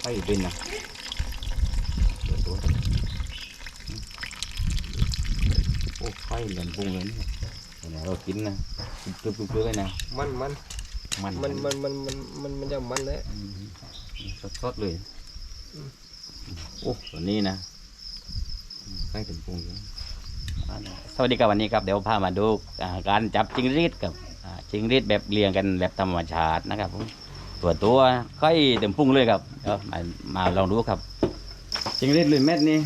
ไข่เป็นนะเดี๋ยวตัวโอ้ไข่เหมือนพุงเลยเนี่ยเดี๋ยวเรากินนะกรึบๆๆเลยนะมันมันมันมันมันมันมันมันมันจะมันเลยอืมสดๆเลยโอ้ตัวนี้นะไข่เป็นพุงเลยสวัสดีครับวันนี้ครับเดี๋ยวพามาดูอ่าการจับจิงหรีดกับอ่าจิงหรีดแบบเลี้ยงกันแบบธรรมชาตินะครับผม ตัวตัวไข่เต็มพุ่งเลยครับเดี๋ยวมามาลองดูครับจิงหรีดลุยเม็ดนี่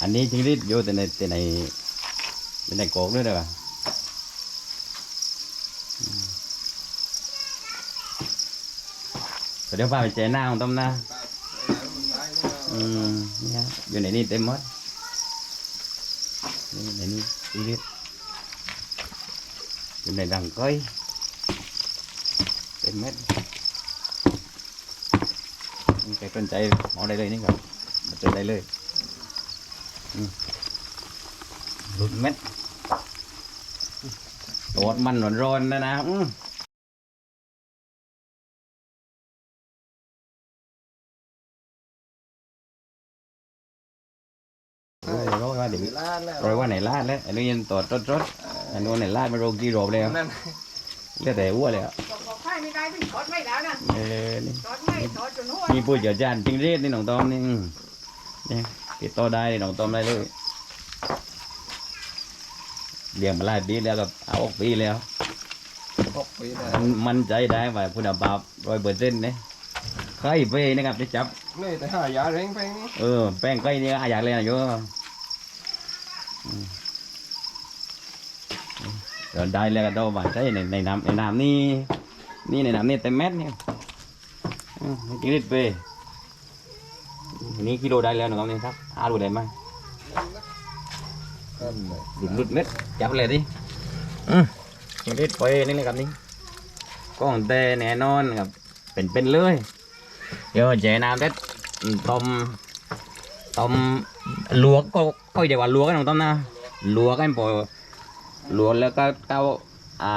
อันนี้จิงหรีดอยู่แต่ในแต่ในแต่ในกอกด้วยนะอืมเดี๋ยวพาไปเจหน้าของต้มนะอืมนี่ฮะอยู่ในนี้เต็มหมดนี่ในนี้จิงหรีด อยู่ในรังก้อยเต็มเม็ดใครสนใจหมอได้เลยนี่ครับมาเจอได้เลยอืมหลุดเม็ดตอดมันร้อนๆนะนะอืมโอ้ยร้อยว่าเดี๋ยวลาดแล้วร้อยว่าไหนลาดแล้วอันนี้ยังตอดรถๆ อันนู้นไหนลาดมาโรกี่รอบแล้วนั่นเหลือแต่อ้วนเลยอะบอกให้ไม่ได้เป็นทอดไม่แล้วนะเออนี่ทอดไม่ทอดจนหัวมีผู้เชี่ยวชาญจริงเรียดนี่น้องตอมนี่อืมนี่ติดต่อได้น้องตอมได้เลยเลี้ยงมาหลายปีแล้วกับเอาออกปีแล้วหกปีได้มันมั่นใจได้ว่าคุณภาพร้อยเปอร์เซ็นต์เนี่ยไข่เป้นะครับจะจับนี่แต่หายาเร่งไปนี่เออแป้งไก่นี่อาอยากเลยนะโย เราได้แล้วก็ต้องมาใช้ในในน้ำในน้ำนี่นี่ในน้ำนี่เต็มเม็ดเนี่ยกินนิดเป้นี่กิโลได้แล้วนะครับนี่ครับห้าโลได้ไหมนั่นเลยหลุดหลุดเม็ดจับเลยดิอืมกินนิดเป้นี่เลยครับนี่ก้องเตแน่นอนครับ เป็นเป็นเลย เดี๋ยวเจน้ำเด็ดอืมต้มต้มลวกก็ก็อย่าว่าลวกกันน้องต้มนะลวกกันพอ ลวกแล้วก็เต้าอ่า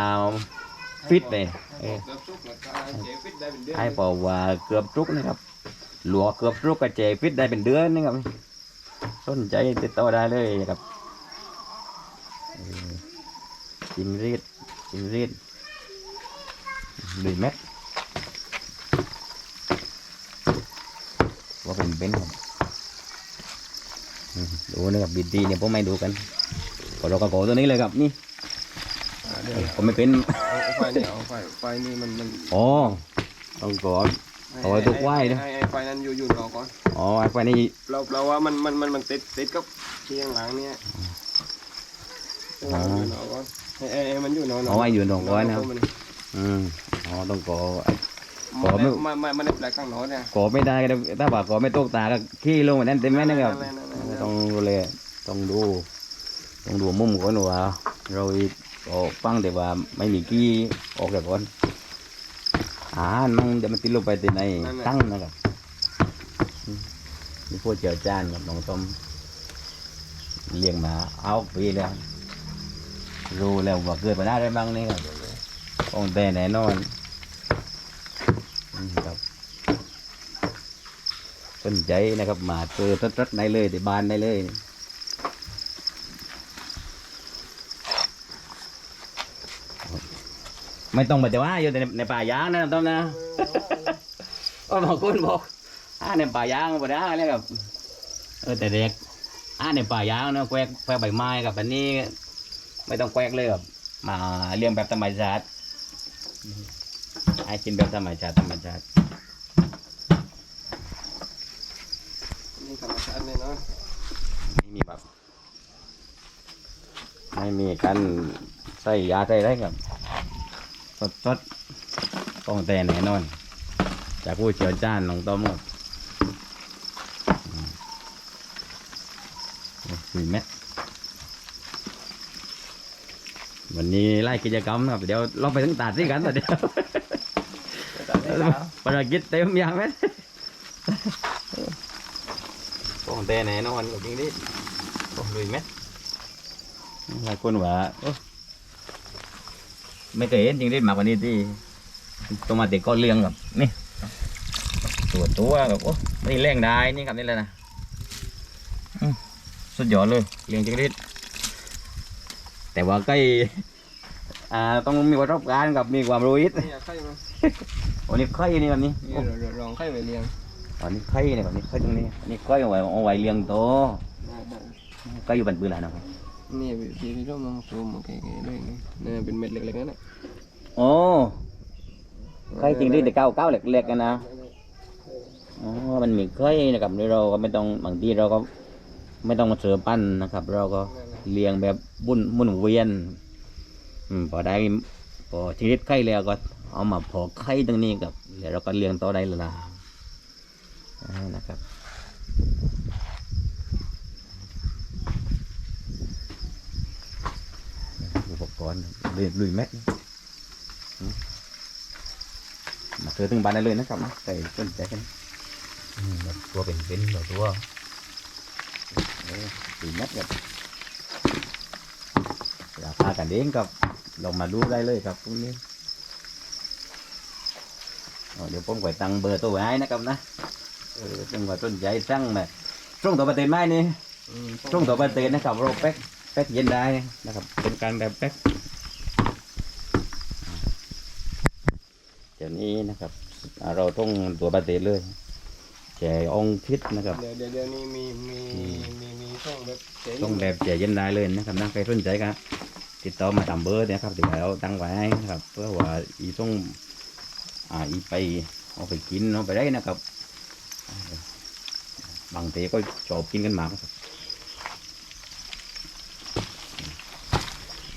ฟิตไปเออเกือบสุกแล้วก็เจฟิตได้เป็นเดือนให้บอกว่าเกือบทุกนะครับ หลวกเกือบทุกกระเจฟิตได้เป็นเดือนนะครับ สนใจติดต่อได้เลยครับเออจิงรีดจิงรีดดุยเม็ดว่าเป็นเป็นครับอืมดูนะครับบีดีเนี่ยผมไม่ดูกัน ขอเราก็ขอตัวนี้เลยครับนี่อ่าเดี๋ยวผมไม่เป็นเอาไฟนี่เอาไฟไฟนี่มันมันอ๋อต้องก่อน เอาไว้ทุกไว้นะ ให้ให้ไฟนั้นอยู่อยู่รอก่อนอ๋อไอ้ไฟนี่เราเราว่ามันมันมันมันติดติดกับเชียงหลังเนี่ยเชียงหลังอยู่รอก่อนให้ให้ให้มันอยู่นอนเอาไว้อยู่หนองก้อยนะครับอืมอ๋อต้องก่อขอมันไม่ไม่ไม่ไม่ได้แปลกข้างนอกเนี่ยก่อไม่ได้ก็ได้ถ้าว่าก่อไม่ตกตาก็ขี้ลงมานั่นเต็มแม่นะครับนั่นแหละนั่นแหละต้องดูเลยต้องดู ต้องดูมุมก่อนว่า เราก็ฟังแต่ว่าไม่มีขี้ออกแต่ก่อนอาหารมันจะมันติดลงไปที่ในตั้งนะครับอืมนี่พวกเจียวจานกับน้องต้มเลี้ยงหมา เอาปีแล้ว รู้แล้วว่าเกิดปัญหาอะไรบ้างนี่ครับต้องแต่แน่นอนอืมครับสนใจนะครับ มาเจอรัดๆได้เลยที่บ้านได้เลย ไม่ต้องมาแต่ว่าอยู่ในในป่ายางนะต้อมนะก็บางคนบอกอ่าในป่ายางบ่ได้เลยครับเออแต่เด็กอ่าในป่ายางเนอะแควกแควกใบไม้กับอันนี้ ไม่ต้องแควกเลยครับมาเลี้ยงแบบธรรมชาติให้กินแบบธรรมชาติธรรมชาตินี่ธรรมชาติแน่นอนไม่มีแบบไม่มีการใส่ยาใส่อะไรครับ สดสดๆต้องแต่แน่นอน จากผู้เชี่ยวชาญน้องต้อมครับอืมโอ้สี่เม็ดวันนี้ไล่กิจกรรมครับเดี๋ยวเราไปถึงตาดสิกันแต่เดี๋ยวภารกิจเต็มอย่างไหมต้องแต่แน่นอนกับจริงดิโอ้ลุยเม็ดหลายคนว่าโอ้ ไม่เคยเห็นจริงดิมากกว่านี้ที่ตัวมาเด็กก็เลี้ยงกับนี่ตัวตัวกับโอ้ไม่ได้แรงได้นี่กับนี่เลยนะอืมสุดยอดเลยเลี้ยงจิงหรีดแต่ว่าใกล้อ่าต้องมีประสบการณ์กับมีความรู้อิดนี่อยากไข่มาอันนี้ไข่นี่แบบนี้นี่โอ้เราลองไข่ไปเลี้ยงอันนี้ไข่เนี่ยแบบนี้ไข่ตรงนี้อันนี้ไข่เอาไว้เอาไว้เลี้ยงโตวได้ได้ไข่อยู่บนปืนแล้วนะครับ นี่พี่พี่พี่ต้องมองซูมโอเคโอเลยนี่นี่เป็นเม็ดเล็กๆนั่นแหละโอ้ไข่จริงดิแต่เก้าเก้าเล็กๆกันนะอ๋อมันมีเคยนะครับเราก็ไม่ต้องบางทีเราก็ไม่ต้องมาเสือปั้นนะครับ เราก็เลี้ยงแบบบุญหมุนเวียนอืมพอได้พอชีวิตไข่แล้วก็เอามาพอกไข่ตรงนี้กับเดี๋ยวเราก็เลี้ยงต่อได้ละล่ะนะครับ อุปกรณ์เรียนลุยแม็กอืมมาเจอถึงบ้านได้เลยนะครับใส่ต้นใจกันอืมแบบตัวเป็นเป็นๆแบบตัวเออสี่เม็ดครับราคากันเองครับลองมาดูได้เลยครับพวกนี้อ๋อเดี๋ยวผมก่อยตังเบอร์ตัวไว้ให้นะครับนะเออจังหวัดต้นใจสั่งแบบช่วงต่อประเทศไหมนี่อืมช่วงต่อประเทศนะครับเราแป๊กแป๊กเย็นได้นะครับเป็นการแบบแป๊กเดี๋ยว นี้นะครับอ่าเราต้องตัวประเทศเลยแจองคิดนะครับเดี๋ยวเดี๋ยวเดี๋ยวนี้มีมีมีมีช่องแบบเจ๋ต้องแบบแจเย็นได้เลยนะครับนะใครสนใจครับติดต่อมาตามเบอร์เนี่ยครับเดี๋ยวเราตั้งไว้ให้นะครับ เพื่อว่าอีต้องอ่าอีไปเอาไปกินเอาไปได้นะครับ บางทีก็ชอบกินกันมากครับ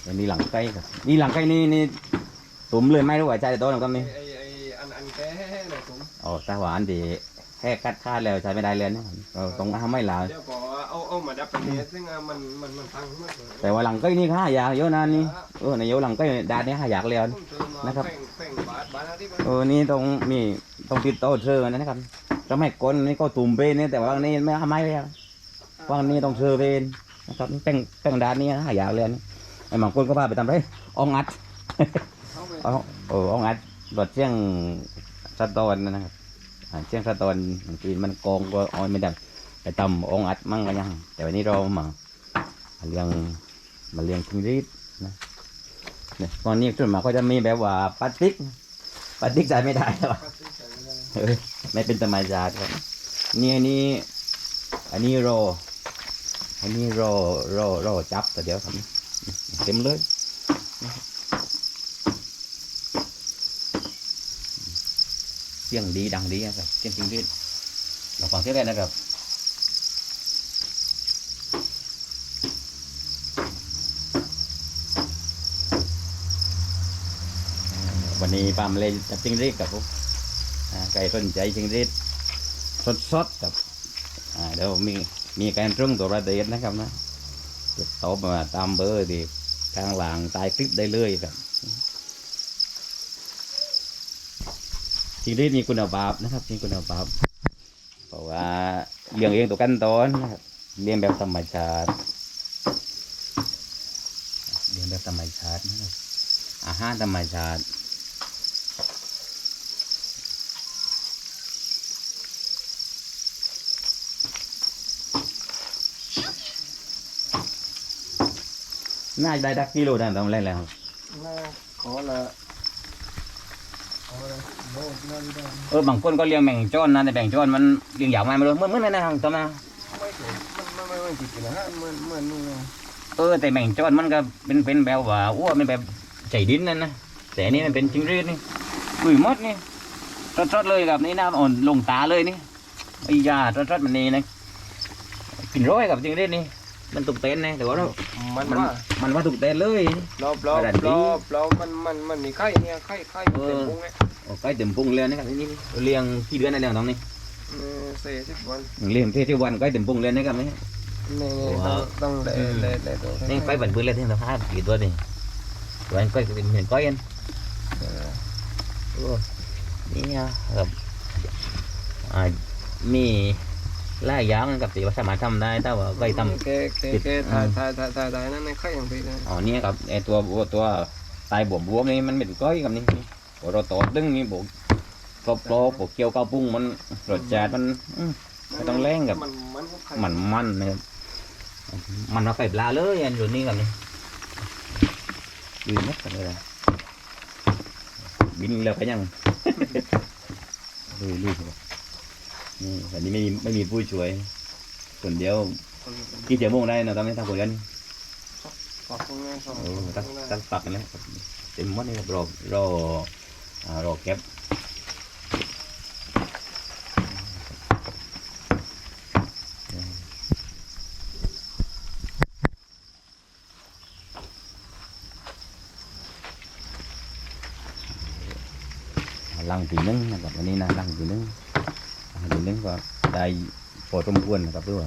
อันนี้หลังไก่ครับนี่หลังไก่นี่นี่ตุ่มเลยไหมรู้ว่าใจโตะนะครับนี่ไอไออันอันแก้ๆนะผม อ๋อแต่ว่าอันที่แค่กัดค่าดแล้วใช้ไม่ได้เลยนะเราต้องทำไม่ลาวเดี๋ยวพอเอาเอามาดับเป็นเนี้ยซึ่งอะมันมันมันพังมากเลยแต่ว่าหลังไก่นี่ค่าอยากเยอะนานนี่เออในโยหลังไก่ดานนี่ค่าอยากแล้วต้องซื้อมานะครับแป้งแป้งบาทบาทนะที่มันเออนี่ต้องมีต้องติดต่อเชอนะครับจะไม่กลนี่ก็ตุ่มเป็นนี่แต่ว่านี่ไม่ทำไม่เลยอะว่างนี่ต้องเชอเป็นนะครับนี่แป้งแป้งดานนี่หายากเลยนี่ไอ้บางคนก็พาไปทำไรอองอัดเข้าไปเอาเอออองอัดรถเชียงสะตอนนะครับอ่า เชียงสะตอนบางทีมันกองก็เออยไม่ได้ไปตำอองอัดมั่งก็ยัง แต่วันนี้เรามามาเลี้ยงมาเลี้ยงทิงรีดนะเนี่ยตอนนี้ส่วนมากก็จะมีแบบว่าพลาสติกพลาสติกใส่ไม่ได้หรอไม่เป็นธรรมชาติครับนี่อันนี้ อันนี้รออันนี้รอรอรอจับแต่เดี๋ยวครับเต็มเลย เสียงดีดังดีนะครับเสียงจริงดีเราฟังเสียงได้นะครับวันนี้ปามเลยจับจริงดีกับผมอ่าใครสนใจจริงรีดสดๆกับเดี๋ยวมีมีการรุ่งตัวประเทศนะครับนะติดต่อมาตามเบอร์ที่ข้างหลังใต้คลิปได้เลยครับ จริงรีดมีคุณภาพนะครับมีคุณภาพเพราะว่าเลี้ยงเองตัวขั้นตอนนะครับเลี้ยงแบบธรรมชาติเลี้ยงแบบธรรมชาตินะครับอาหารธรรมชาติน่าจะได้ดักกิโลได้ทำอะไรแล้วขอละขอละ เออบางคนก็เลี้ยงแบ่งจ้อนนะแต่แบ่งจ้อนมันเลี้ยงยาวมาไม่รู้เมื่อนเหมื่อนนั่นนะครับจำนะไม่เห็นมันมันมันติดนะฮะมันมันนี่ไงเออแต่แบ่งจ้อนมันก็เป็นเป็นแบบว่าอ้วนเป็นแบบใจดินนั่นนะแต่อันนี่มันเป็นจิงรีดนี่กุยมดนี่รสๆเลยกับนี่น้ำอ่อนลงตาเลยนี่ไอ้ยารสๆมันนี่นะกินร้อยกับจิงรีดนี่มันตุกเต้นนะแต่ว่าเรามันมันว่ามันว่าตุกเต้นเลยรอบรอบรอบรอบมันมันมันมีไข่เนี่ยไข่ไข่เต็มพุงเลยโอ้ ใกล้เต็มพุงเลยนะครับนี่นี่เลี้ยงกี่เดือนได้แล้วน้องนี่เออเสียสิบวันเลี้ยงที่ที่วันใกล้เต็มพุงเลยนะครับนี่นี่โอ้นี่โหต้องต้องเละอืมเละเละตัวนี่ก้อยบันพื้นเลยที่เราพากี่ตัวนี่ตัวนั้นก้อยเป็นเหมือนก้อยกันเออโอ้นี่ครับอ่ามีหลายอย่างกับที่ว่าสามารถทำได้แต่ว่าก้อยทำแกแกติดแกอืถ่ายมถ่ายถ่ายถ่ายถ่ายนั่นในไข่อย่างไปเลยอ๋อเนี่ยครับไอตัวตัวตายบวมบวมนี่มันเป็นก้อยกับนี่นี่ พอเราตอดดึงนี่บอกกรอบกรอบบอกเกี่ยวกับปุ้งมันรสชาติมันอื้อไม่ต้องแรงกับมันมันก็ไข่มันมันนะครับมันมาไก่ปลาเลยอันอยู่นี่กันนี่ดูนักกันเลยนะบินแล้วก็ยังดูดูนี่อันนี้ไม่มีไม่มีผู้ช่วยคนเดียวกี่เจ็ดโมงได้นะตอนนี้ทำคนกันปอกตรงนี้สองโอ้ตตั้งรงนี้ตั้งปักกันแล้วครับเต็มหมดนี่ครับรอรอ อ่ารอแก๊ปลังตีนึงนะครับวันนี้นะลังตีนึงลังตีนึงก็ได้พอสมควรนะครับด้วย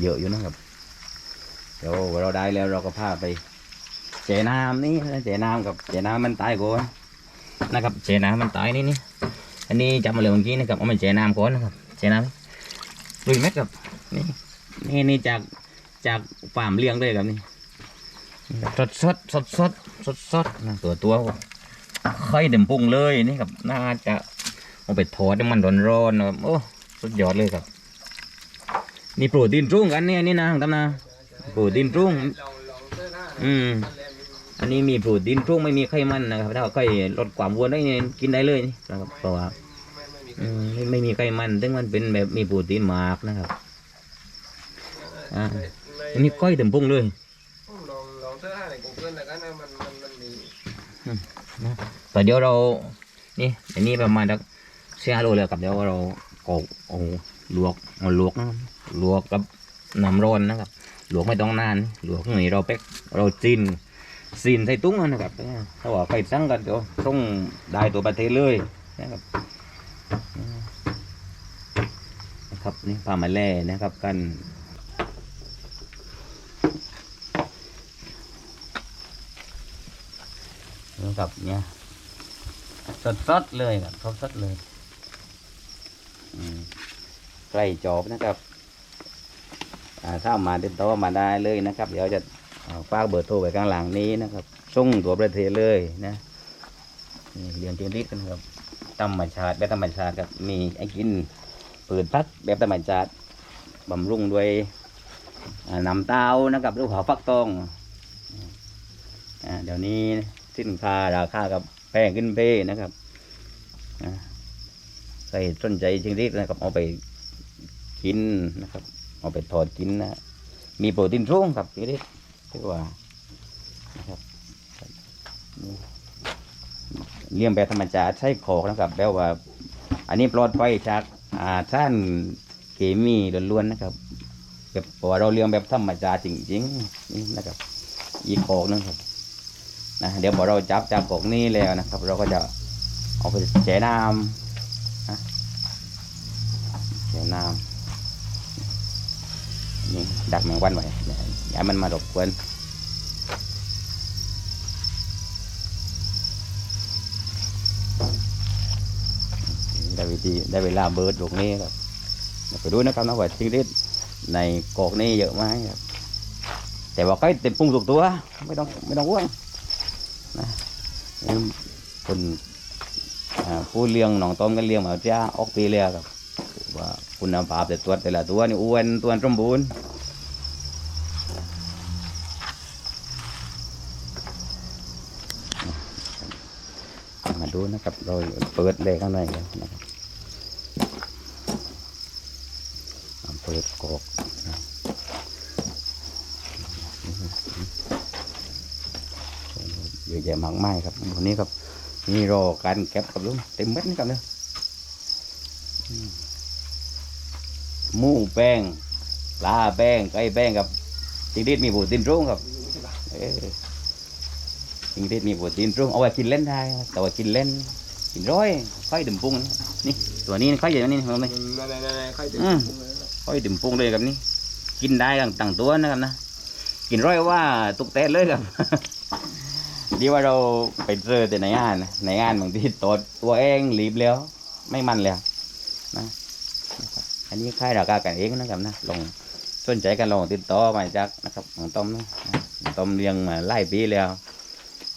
เยอะอยู่นะครับเดี๋ยวเราได้แล้วเราก็พาไปเจน้ำนี่เจน้ำกับเจน้ำมันตายก่อน นะครับเจน้ำมันตายนี่นี่อันนี้จับมาเลยเมื่อกี้นะครับเอามาเจน้ำก่อนนะครับเจน้ำลุยเม็ดครับนี่นี่นี่จากจากฟาร์มเลี้ยงเลยครับนี่สดสดสดสดสดสดนะตัวตัวไข่เต็มพุงเลยนี่ครับน่าจะเอาไปทอดให้มันร้อนๆนะครับโอ้สุดยอดเลยครับ นี่โปรตีนรุ่งกันเนี่ยนี่นะทำนะโปรตีนรุ่งเราลองเส้นหน้าอืม อันนี้มีโปรตีนรุ่งไม่มีไขมันนะครับ ถ้าไข่ลดความอ้วนได้นี่กินได้เลยนี่นะครับเพราะว่าไม่ไม่มีไม่ไม่มีไขมันซึ่งมันเป็นแบบมีโปรตีนมากนะครับอ่าอันนี้ก้อยเต็มพุงเลยลองลองเส้นหน้าในกูเกิลแล้วกันนะมันมันมันมีแต่เดี๋ยวเรา นี่อันนี้ประมาณสักเสียโลเลยกับเดี๋ยวเราก็เอาลวกเอาลวกนะครับลวกกับน้ำร้อนนะครับ ลวกไม่ต้องนาน ลวกหน่อยเราเป๊กเราจีน ซีนใส่ตุ้งนะครับถ้าว่าใครสั่งกันเดี๋ยวต้องได้ตัวประเทศเลยนะครับนะครับนี่พามาแล่นะครับกันนะครับเนี่ยสดสดเลยครับสดสดเลยใกล้จบนะครับอ่าถ้ามาติดต่อมาได้เลยนะครับ เดี๋ยวจะ ฝากเบอร์โทรไว้ข้างหลังนี้นะครับส่งตัวประเทศเลยนะนี่เรียนจริงดิกันครับธรรมชาติแบบธรรมชาติครับมีไอ้กินปิดพักแบบธรรมชาติบำรุงด้วยน้ำเต้านะครับหรือหัวฟักทองเดี๋ยวนี้สินค้าราคากับแพงขึ้นเพ่นะครับอ่าใครสนใจจริงๆนะครับเอาไปกินนะครับ เอาไปทอดกินนะมีโปรตีนสูงครับจริงๆ ที่ว่านะครับเลี้ยงแบบธรรมชาติใช้ขอกนะครับแปลว่า อันนี้ปลอดภัยจากอาท่านเคมีล้วนๆนะครับแบบพราะว่าเราเลี้ยงแบบธรรมชาติจริงๆนี่นะครับ อีกขอกนึงครับนะเดี๋ยวพอเราจับจากกกนี้แล้วนะครับ เราก็จะเอาไปแช่น้ำนะแช่น้ำนี่ดักแมงวันไว้ อย่าอย่าให้มันมารบกวนได้วิธีได้เวลาเบิร์ดลูกนี้ครับเดี๋ยวไปดูนะครับนะว่าจริงที่ในกอกนี้เยอะไหมครับแต่ว่าก็เต็มปรุงสุกตัว ไม่ต้องไม่ต้องห่วงนี่คนผู้เลี้ยงหนองต้มกันเลี้ยงมาจ้าออกปีแล้วครับว่าคุณภาพแต่ตัวแต่ละตัวนี่อ้วนตัวสมบูรณ์ ดูนะครับ เราเปิดเลยข้างในนะครับเปิดกอกเยอะแยะมากมายครับวันนี้ครับนี่รอการเก็บครับลุงเต็มเม็ดนี่ครับเนี่ยมหมูแป้งปลาแป้งไก่แป้งครับจริงๆมีโปรตีนสูงครับเออ จริงๆมีโปรตีนสูงเอาไว้กินเล่นได้ครับแต่ว่ากินเล่น กินร้อยค่อยดื่มปรุงนะนี่ตัวนี้ค่อยอย่างนี้ครับนี่นั่นนั่นนั่นใครจะอืมค่อยดื่มปรุงเลยครับนี่กินได้ต่างต่างตัวนะครับนะกินร้อยว่าตุกเตะเลยครับดีว่าเราไปเจอแต่ในงานนะในงานบางทีตัวตัวเองรีบแล้ว ไม่มันแล้วนะนะครับอันนี้ค่ายราคากันเองนะครับนะลองสนใจกันลองติดต่อมาจากนะครับของต้อมนะน้องต้อมเลี้ยงมาไล่ปีแล้ว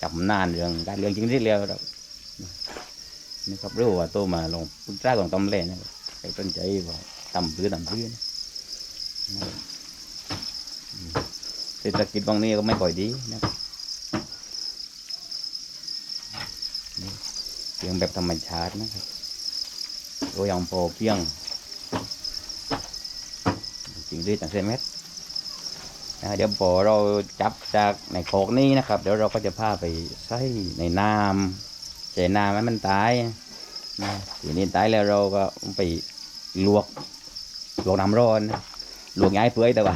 จำนานเรื่องการเลี้ยงจริงที่แล้วครับนี่ครับเรื่องว่าโตมาลงพุทธาของตำแหล่นะใครสนใจว่าตำพื้นตำพื้นนะครับอืมเศรษฐกิจบางนี้ก็ไม่ค่อยดีนะครับเพียงแบบธรรมชาตินะครับโดยอย่างพอเพียงจริงด้วยต่างเซนเมตร นะเดี๋ยวพอเราจับจากในโคกนี้นะครับ เดี๋ยวเราก็จะพาไปใส่ในน้ำใจน้ำให้มันตายนะทีนี้ตายแล้วเราก็ไปลวกลวกน้ำร้อนนะลวกย้ายเปื่อยแต่ว่า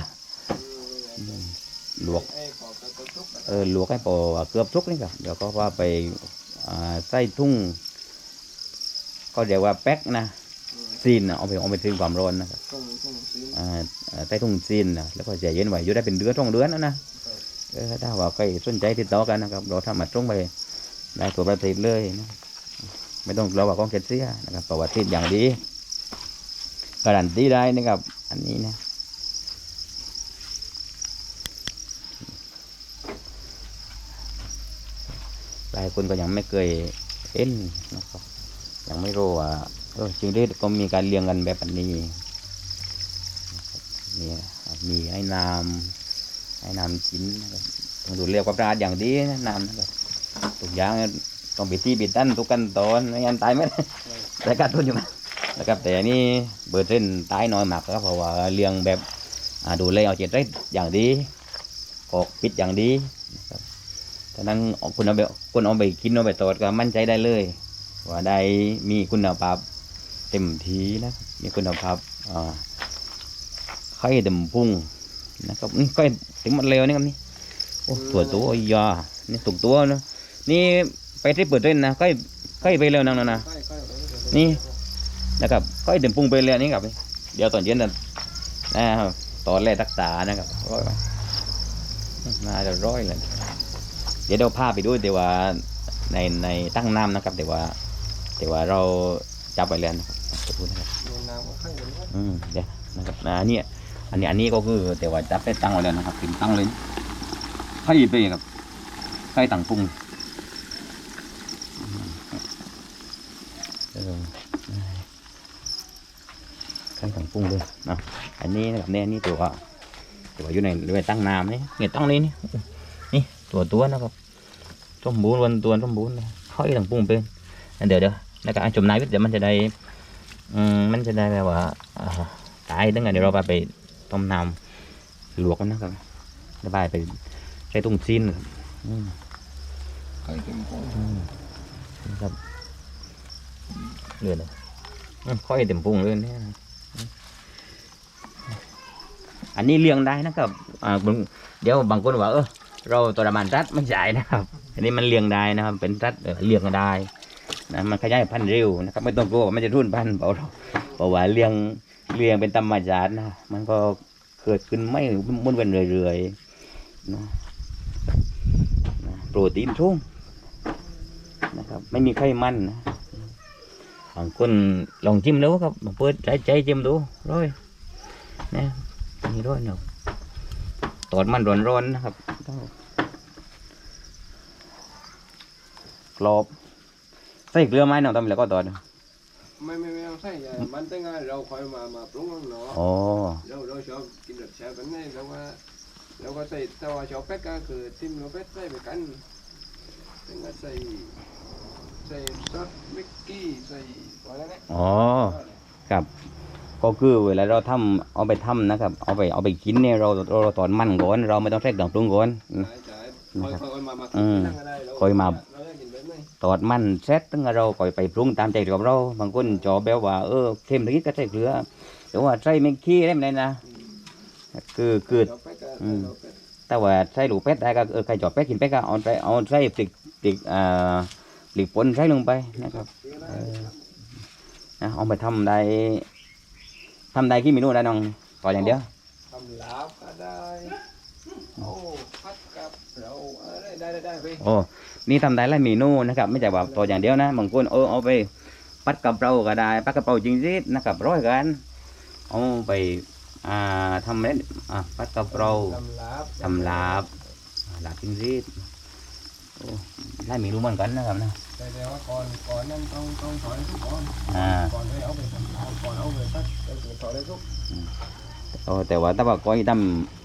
ลวกไอ้ขอกระตุกทุกเออลวกให้พอเกือบสุกนี่ครับเดี๋ยวก็ว่าไปอ่าใส่ทุ่ง ก็เรียกว่าแป๊กนะซีนนะเอาไปเอาไปทิ้งความร้อนนะครับ ตรงตรงซีนอ่าอ่าใต้ทุ่งซีนนะแล้วก็ใจเย็นไหวอยู่ได้เป็นเดือนสองเดือนแล้วนะเออถ้าว่าใครสนใจติดต่อกันนะครับ เราทำมาตรงไปได้ตัวประเทศเลยนะไม่ต้องเราว่าของเกษเซียนะครับประวัติอย่างดีการันตีได้นะครับ อันนี้นะหลายคนก็ยังไม่เคยเอ็นนะครับยังไม่รู้ว่าเออจริงๆก็มีการเลี้ยงกันแบบอัน นี้นี่นะครับมีให้น้ำให้น้ำกินนะครับต้องดูเรียกความสะอาดอย่างดีนะน้ำนะครับทุกอย่างต้องไปที่ปิดตั้นทุกขั้นตอนไม่งั้นตายไหมแต่การทุนอยู่นะนะครับแต่อันนี่เบอร์เส้นตายน้อยมากครับเพราะว่าเลี้ยงแบบอ่าดูแลเอาใจใส่อย่างดีกอกปิดอย่างดีนะครับฉะนั้นเอาคุณเอาไปคุณเอาไปกินเอาไปตอดก็มั่นใจได้เลย ว่าได้มีคุณภาพเต็มทีนะครับมีคุณภาพอ่า ไข่ดำพุงนะครับนี่ไข่ถึงมันเร็วนี่ครับนี่โอ้ตัวตัวอ้ยานี่ตุกตัวนะนี่ไปที่เปิดเล่นนะไข่ไข่ไปเร็วนั่นนะนะใกล้ใกล้นี่นะครับไข่ดำพุงไปเร็วนี่ครับเดี๋ยวตอนเย็นนะนะครับตอนแรกรักษานะครับร้อยไปน่าจะร้อยเลยเดี๋ยวเราพาไปดูเดี๋ยวว่าในในตั้งน้ำนะครับเดี๋ยวว่าเดี๋ยวว่าเราจับไปแล้วนะครับขอบคุณนะครับมีน้ำก็ข้างบนก็อืมเดี๋ยวนะครับนะเนี่ย อันนี้อันนี้ก็คือแต่ว่าจับได้ตั้งไว้แล้วนะครับเป็นตั้งเลยไข่ไปครับไข่ต่างปรุงอืมเออไข่ต่างปรุงเลยนะอันนี้นะครับเนี่ยนี่ตัวตัวอยู่ในอยู่ในตั้งน้ำนี่เนี่ยตั้งเลยนี่นี่ตัวตัวนะครับสมบูรณ์วันตัวสมบูรณ์เลยไข่ต่างปรุงเป็นอันเดี๋ยวเดี๋ยวนะครับอันจมน้ำวิทย์เดี๋ยวมันจะได้อืมมันจะได้แบบว่าอ่าตายตั้งแต่เดี๋ยวเราไปไป ต้มน้ำลวกมันนะครับจะไปไปใช้ตุ้งซีนครับอืมไข่เต็มพุงอืมนะครับเลือดเลยอืมค่อยเต็มพุงเลยเนี่ยนะอันนี้เลี้ยงได้นะครับอ่าบางเดี๋ยวบางคนว่าเออเราทรมานรัดไม่ใช่นะครับ อันนี้มันเลี้ยงได้นะครับ เป็นรัดเอ่อเลี้ยงได้นะมันขยายพันธุ์เร็วนะครับ ไม่ต้องกลัวว่ามันจะรุ่นพันธุ์เปล่าหรอกเพราะว่าเลี้ยง เลี้ยงเป็นธรรมชาตินะมันก็เกิดขึ้นไม่มุ่นเวียนเรื่อยๆนะโปรตีนสูงนะครับ ไม่มีไขมันนะบางคนลองจิ้มดูครับเปิดใจใจจิ้มดูร้อยนะนี่ร้อยเนาะตอดมันร้อนๆนะครับกรอบใส่เกลือไหมเนาะทำแล้วก็ตอด ไม่ไม่ไม่ต้องใส่ใหญ่มันตั้งแต่เราคอยมามาปรุงข้างนอกอ๋อ เราเราชอบกินรสชาติแบบนี้แล้วว่าเราก็ใส่ถ้าว่าชอบเป็ดก็คือทิมเราเป็ดใส่ไปกันถึงก็ใส่ใส่ซอสมิกกี้ใส่อะไรนะอ๋อ ครับ ก็คือเวลาเราทำเอาไปทำนะครับ เอาไปเอาไปกินเนี่ยเราเราเราตอนมันก่อนเราไม่ต้องใส่เครื่องปรุงก่อนอืมใช่ใช่คอยคอยมามาอืมนั่งก็ได้เราคอยมา เราได้กินแบบนี้ ตอดมันเสร็จตั้งแต่เราก่อยไปปรุงตามใจของเราบางคนจอแบบว่าเออเค็มนิดก็ใส่เกลือหรือว่าใส่เมงขี้ได้ไหมนะคือคือชอบเป็ดก็อืมชอบเป็ดแต่ว่าใส่ลูกเป็ดได้ก็เออใครจอดเป็ดกินเป็ดก็เอาใส่เอาใส่ปลิกปลิกอ่าปลิกป่นใส่ลงไปนะครับเออนะเอาไปทำได้ทำได้กี่เมนูได้น้องก่อนอย่างเดียวทำลาบก็ได้โอ้พัดกับเราอะไรได้ได้ได้พี่โอ้ นี่ทำได้หลายเมนูนะครับ ไม่ใช่ว่าตัวอย่างเดียวนะบางคนเออเอาไปปัดกับเราก็ได้ปัดกับเราจริงจินะครับร้อยกันเอาไปอ่าทำเล่นอ่าปัดกับเราทำลาบทำลาบอ่าลาบจริงจิโอ้ได้มีรู้เหมือนกันนะครับนะแต่แต่ว่าก่อนก่อนนั้นต้องต้องถอยทุกก่อนอ่าก่อนเลยเอาไปเอาก่อนเอาไปตัดเอาไปถอยเลยทุกโอ้แต่ว่าถ้าว่าก้อยท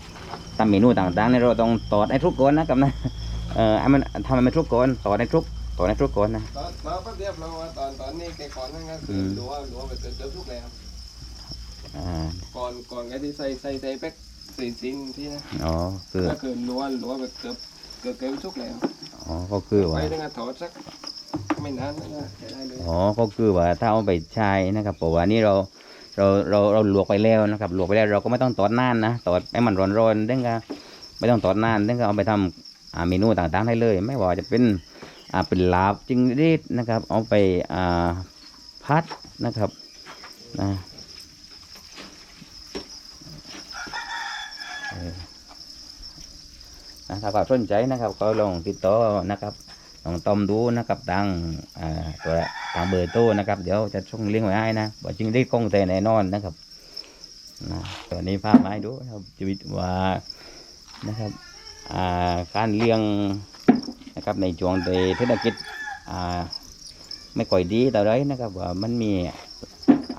ำทำเมนูต่างๆเนี่ยเราต้องตอดให้ทุกคนนะครับนะ เออให้มันทำให้มันทุกคนตอดให้ทุกตอดให้ทุกคนนะตอนตอนแป๊บเดียวเราว่าตอนตอนนี้แกก่อนนั่นก็คือหลัวหลัวไปเติมเติมทุกแล้วอ่าก่อนก่อนแกที่ใส่ใส่ใส่แป๊กสีสิงที่นะอ๋อคือก็คือหลัวหลัวไปเกือบเกือบเกือบทุกแล้วอ๋อก็คือไปว่าตั้งแต่ถอดสักไม่นานนะใช้ได้เลยอ๋อก็คือว่าถ้าเอาไปใช้นะครับเพราะว่านี่เราเราเราเราลวกไปแล้วนะครับลวกไปแล้วเราก็ไม่ต้องตอดนานนะตอดให้มันร้อนๆเด้งก็ไม่ต้องตอดนานเด้งก็เอาไปทำอ่า เมนูต่างๆได้เลย ไม่ว่าจะเป็นอ่าเป็นลาบจิงรีดนะครับ เอาไปอ่าพัดนะครับนะนะถ้าก็สนใจนะครับ ก็ลองติดต่อนะครับลองต้มดูนะครับทางอ่าตัวทางเบอร์โทรนะครับ เดี๋ยวจะส่งเลิงก์ไว้ให้นะว่าจริงได้กล้องแต่แน่นอนนะครับนะตอนนี้ภาพมาให้ดูนะครับชีวิตว่านะครับ การเลี้ยงนะครับในช่วงในเศรษฐกิจไม่ค่อยดีแต่ไรนะครับว่ามันมี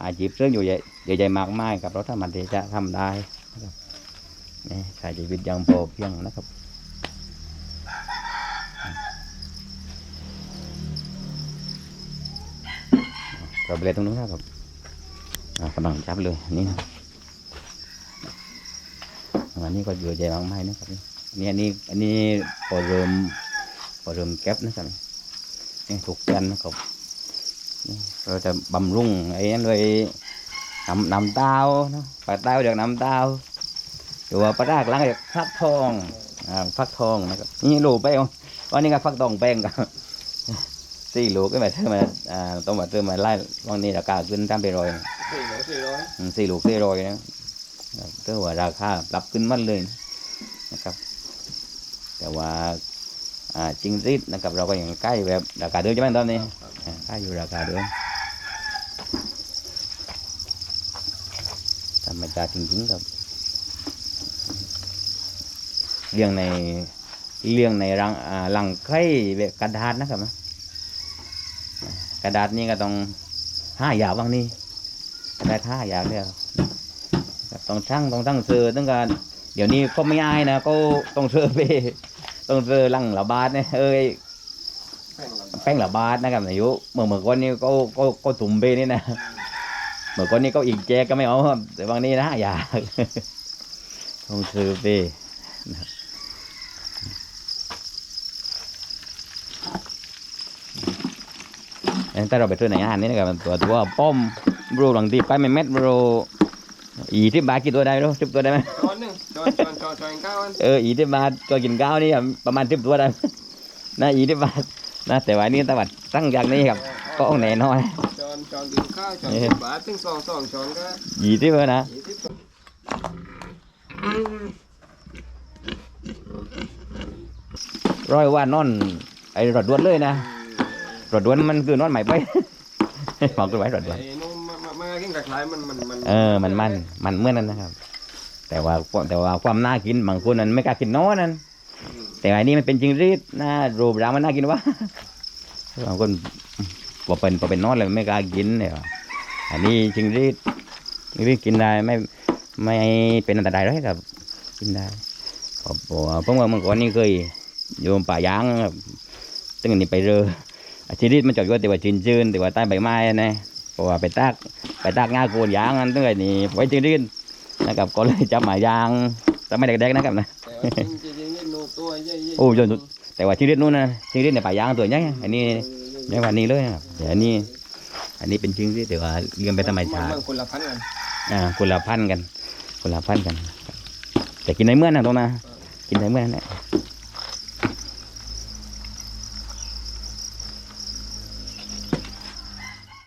อาชีพเรื่องอยู่ใหญ่ใหญ่ๆมากมายครับเราสามารถที่จะทำได้นะครับนี่ใช้ชีวิตอย่างพอเพียงนะครับเราไปเลยตรงนู้นนะครับกำลังจับเลยนี่นะอันนี้ก็เยอะแยะมากมายนะครับ นี่อันนี้อันนี้พอเริ่มพอเริ่มแก๊บนะครับนี่ถูกกันนะครับนี่เราจะบำรุงไอ้นั่นเลยน้ำน้ำเต้าเนาะปลาเต้าจากน้ำเต้าหรือว่าปลารากล้างจากฟักทองอ่าฟักทองนะครับนี่ลูกแป้งวันนี้ก็ฟักทองแป้งกันสี่ลูกก็แบบเธอมาอ่าต้องมาเธอมาไล่บางนี้ราคาขึ้นตามไปรอยสี่ร้อยสี่ร้อยอืมสี่ลูกสี่รอยนะเธอว่าราคาปรับขึ้นมันเลยนะครับ แต่ว่าอ่าจริงริดนะครับเราก็ยังใกล้แบบราคาเดิมใช่ไหมตอนนี้ใกล้อยู่ราคาเดิมธรรมชาติจริงๆครับเลี้ยงในเลี้ยงในรังอ่ารังไข่กระดาษนะครับกระดาษนี่ก็ต้องห้าอย่างบางนี่กระดาษห้าอย่างเดียวต้องช่างต้องตั้งเสือตั้งการ เดี๋ยวนี้ก็ไม่อายนะก็ต้องเสือไปต้องเสือลังละบาทเนี่ยเอ้ยแป้งราแป้งละบาทนะครับอายุเมื่อเมื่อก่อนนี้ก็ก็ก็ถุ่มไปนี่นะเมื่อก่อนนี้ก็อีกแจก็ไม่เอาแต่บางนี้นะอย่างต้องเสือไปนะแต่เราไปซื้อในงานนี่นะครับตัวตัวป้อมบรูหลังตีไปไม่เม็ดบรูอีที่บากี่ตัวได้รู้สิบตัวได้ไหมช้อนหนึ่ง อนช้อนช้อนช้อนข้าวอันเอออีที่บาทก็กินข้าวนี่ประมาณสิบตัวได้นะอีที่บาทนะแต่ว่านี่ตะวัดตั้งอย่างนี้ครับก็เอาแน่นอนช้อนช้อนกินข้าวช้อนสิบบาทถึงสองสองช้อนก็อีที่เพื่อนะยี่สิบร้อยว่านอนไอ้รถด่วนเลยนะรถด่วนมันคือนอนใหม่ไปบอกกันไว้รถด่วนไอ้นุ่มมามามากินกับคล้ายมันมันมันเออมันมันมันเหมื่อนนั้นนะครับ แต่ว่าแต่ว่าความน่ากินบางคนนั้นไม่กล้ากินน้อยนั้น แต่อันนี้มันเป็นจริงรีดนะรูปร่างมันน่ากินวะบางคนพอเป็นพอเป็นน้อยเลยไม่กล้ากินเนี่ยว่ะอันนี้จริงรีดจริงรีดกินได้ไม่ไม่เป็นอันตรายหรอกครับกินได้เพราะว่าผมว่าเมื่อก่อนนี่เคยอยู่ป่ายางครับตั้งแต่นี้ไปเรืออาชีพรีดมันจอดอยู่แต่ว่าชื้นๆแต่ว่าใต้ใบไม้นะเพราะว่าไปตากไปตากงาโกนยางนั้นตั้งแต่นี้ไว้จริงรีด นะครับ ก็เลยจับหมายางแต่ไม่เด็กๆนะครับนะแต่ว่าจริงจริงจริงนี่นูตัวใหญ่ๆโอ้ยนแต่ว่าชีวิตนู้นนะชีวิตในป่ายางตัวใหญ่อันนี้ใหญ่กว่านี้เลยนะครับแต่อันนี้ อันนี้เป็นจริงที่แต่ว่าเลี้ยงไปธรรมชาติมันคนละพันกันอ่าคนละพันกันคนละพันกันครับแต่กินในเมื่อนะตรงนะกินในเมื่อนั่นแหละ